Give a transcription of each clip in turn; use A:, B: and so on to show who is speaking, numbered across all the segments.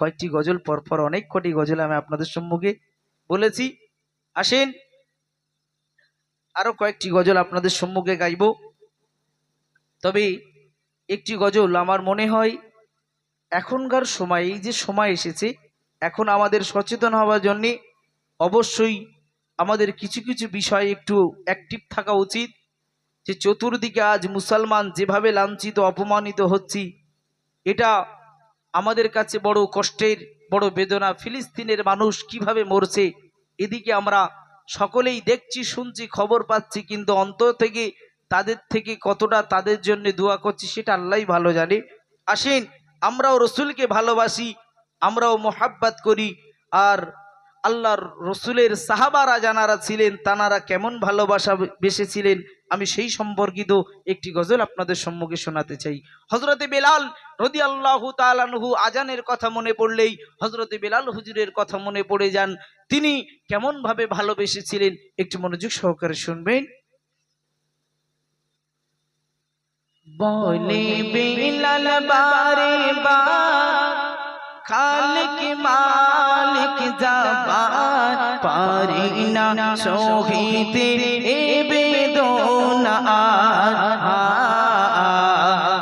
A: কয়েকটি গজল, পরপর অনেক কটি গজল আমি আপনাদের সম্মুখে বলেছি। আসেন, আরও কয়েকটি গজল আপনাদের সম্মুখে গাইব। তবে একটি গজল আমার মনে হয় এখনকার সময়, এই যে সময় এসেছে, এখন আমাদের সচেতন হওয়ার জন্য অবশ্যই আমাদের কিছু কিছু বিষয়ে একটু অ্যাক্টিভ থাকা উচিত। যে চতুর্দিকে আজ মুসলমান যেভাবে লাঞ্ছিত, অপমানিত হচ্ছি, এটা আমাদের কাছে বড় কষ্টের, বড় বেদনা। ফিলিস্তিনের মানুষ কীভাবে মরছে? এদিকে আমরা সকলেই দেখছি, শুনছি, খবর পাচ্ছি, কিন্তু অন্তর থেকে তাদের থেকে কতটা তাদের জন্য দোয়া করছি সেটা আল্লাহ ভালো জানে। আসেন, আমরাও রসুলকে ভালোবাসি, আমরাও মোহাব্বাত করি। আর আল্লাহর রসুলের সাহাবারা জানারা ছিলেন, তানারা কেমন ভালোবাসা বেসেছিলেন আমি সেই সম্পর্কিত একটি গজল আপনাদের সম্মুখে শোনাতে চাই। হজরতে বেলাল রদি আল্লাহ তালানহু আজানের কথা মনে পড়লেই হজরতে বেলাল হুজুরের কথা মনে পড়ে যান। তিনি কেমন ভাবে ভালোবেসেছিলেন একটু মনোযোগ সহকারে শুনবেন। বলে বেলাল বারে বার, খালিক মালিক জাবান, পারি না সহিতে এ বেদনা।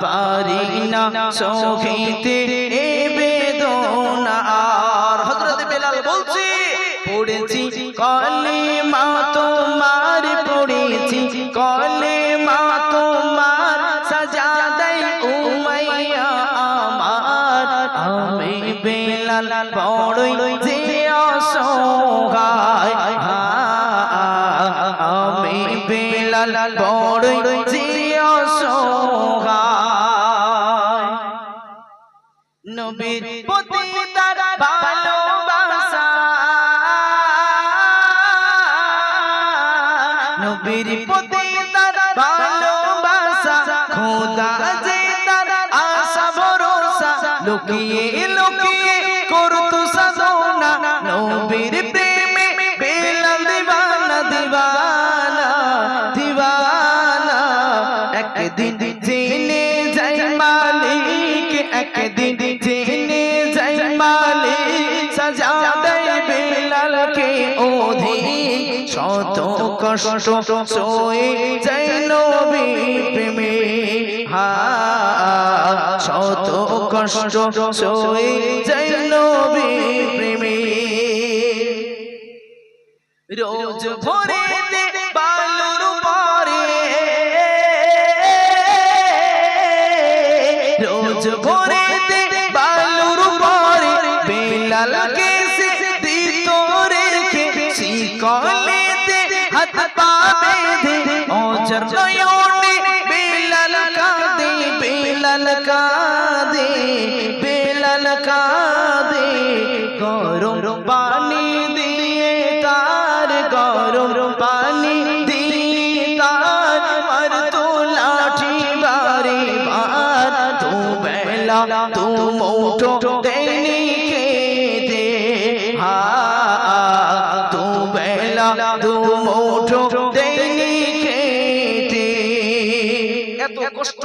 A: পারি না সহিতে এ বেদনা। আর হযরত বেলাল বলছি, পড়েছি কলে মা তোমার, পড়েছি কলে মা তোমার। সাজা দেয় উমাইয়া আমার, আমি বেলাল বড়ই যে আমি বেলাল, বড়ই নবীর প্রতি তার ভালোবাসা। নবীর খোদা যে তার আশা ভরসা। লুকিয়ে লুকিয়ে নবীর প্রেমে বেলাল দিবানা দিবানা দিবানা একদিন জেনে যাই মালিক একদিন জেনে যাই মালিক সাজা দেয় বেলালকে অধীন শত কষ্ট সয়ে যাই নবী প্রেমে হা শত কষ্ট সয়ে যাই নবী রোজ ভোরে বালুর পরে। রোজ ভোরে বালুর পরে। বেলালকে সে দিত রেখে শিকলেতে হাত পা বেঁধে অজর নয়নে বেলাল কাঁদে বেলাল কাঁদে। কষ্ট,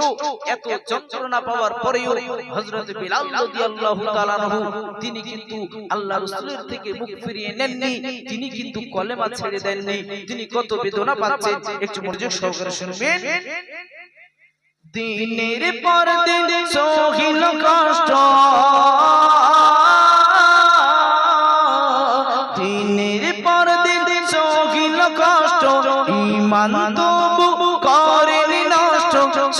A: এত যন্ত্রণা পাওয়ার পরেও হযরত বিলাল রাদিয়াল্লাহু তাআলা আনহু, তিনি কিন্তু আল্লাহ রাসূলের থেকে মুখ ফিরিয়ে নেননি, তিনি কিন্তু কলেমা ছেড়ে দেননি, তিনি কত বেদনা পাচ্ছেন, একটু মনোযোগ সহকারে শুনবেন। দিনের পর দিন সহিল কষ্ট। দিনের পর দিন সহিল কষ্ট ইমান নষ্ট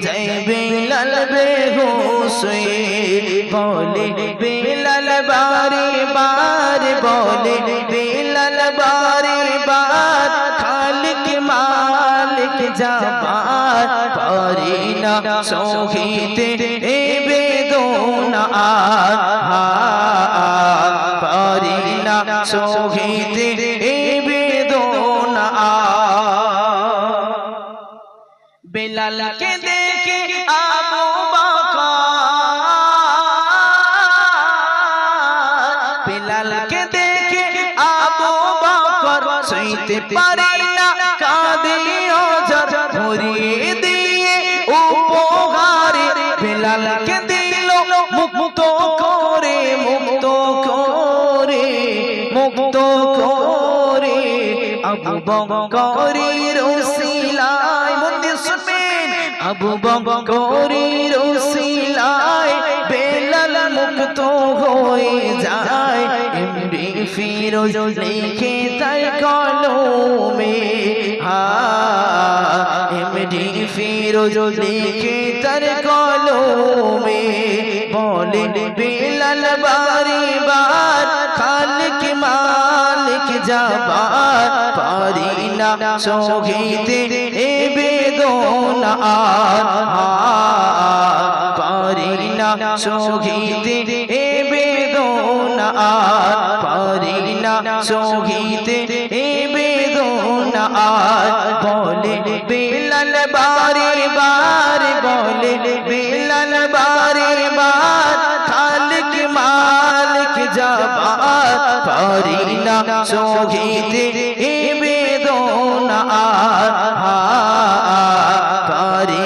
A: যাই বেলাল বেহুসয়ে বলে বেলাল বারে বার বলে বেলাল বারে বার খালিক মালিক জাবার পারি না সহিতে এ বেদনা আর পারি না সহিতে এ বেলালকে দেখে আবু বকর? বেলালকে দেখে আবু বকর? সইতে পারে না কাঁদে অজর ভরিয়ে দিয়ে উপহারে। বেলালকে দিল মুক্ত করে মুক্ত করে মুক্ত করে। আবু বকরের ওসিলায় মন্দির আবু বকরের ওসিলায় বেলাল মুক্ত হয়ে যায়। এমডি ফিরোজ লিখে তার কলমে, হা, এমডি ফিরোজ লিখে তার কলমে বলে বেলাল বারে যাবার পারি না সহিতে এ বেদনা পারি না সহিতে এ বেদনা পারি না সহিতে এ বেদনা বলে বেলাল বারে বার, বলে বেলাল বারে বার, খালিক মালিক যাবার পারি না সহিতে এ বেদনা আর পারি